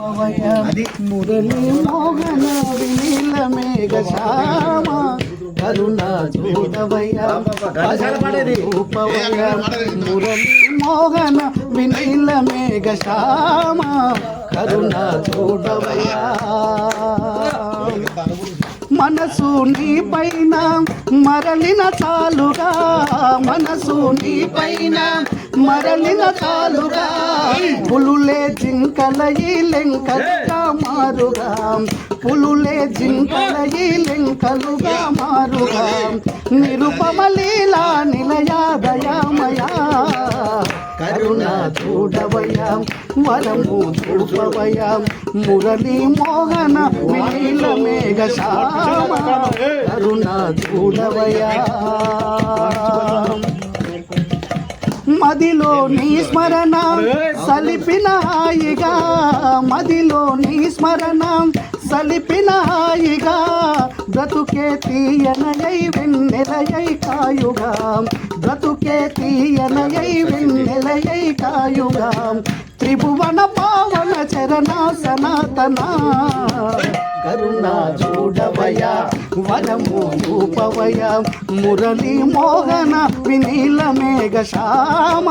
అది మురళి మోహన వినీల మేఘ శ్యామ కరుణ చూడవయ్య ఘంటసాల పాడేది. మోహన వినీల మేఘ శ్యామ కరుణ చూడవయ్య మనసు నీ పైన మరలిన చాలుగా మనసు నీ పైన మరలిన చాలుగా పులులే జింకలయి లెంకలుగా మారుగా పులులే జింకలయి లెంకలుగా మారుగా నిరుపమ లీలా నిలయా దయామయా కరుణ చూడవయ్యా వరము చూపవయ్యా మురళి మోహన వినీల మేఘ శ్యామ కరుణ చూడవయ్యా మదిలో నీ స్మరణ సలిపిన హాయిగా. మదిలో నీ స్మరణ సలిపిన హాయిగా. బ్రతుకే తీయనయై వెన్నెలయై కాయుగా. బ్రతుకే తీయనయై వెన్నెలయై కాయుగా. త్రిభువన పావన చరణ సనాతన కరుణ చూడవయ వరము రూపవయ మురళీ మోహన వినీల మేఘ శ్యామ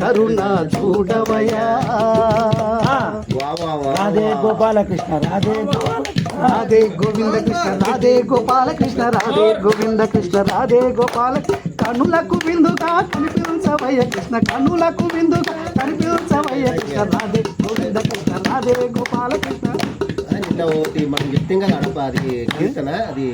కరుణ చూడవయ రాధే గోపాలకృష్ణ రాధే రాధే గోవింద కృష్ణ రాధే గోపాల కృష్ణ రాధే గోవింద కృష్ణ రాధే గోపాల కనులకు విందుగా కనిపించవయ్య కృష్ణ కనులకు విందుగా కనిపించవయ్య కృష్ణ రాధే గోవింద కృష్ణ రాధే గోపాల కృష్ణ నిన్న ఒకటి మనం చెప్తే కదా అది కీర్తన అది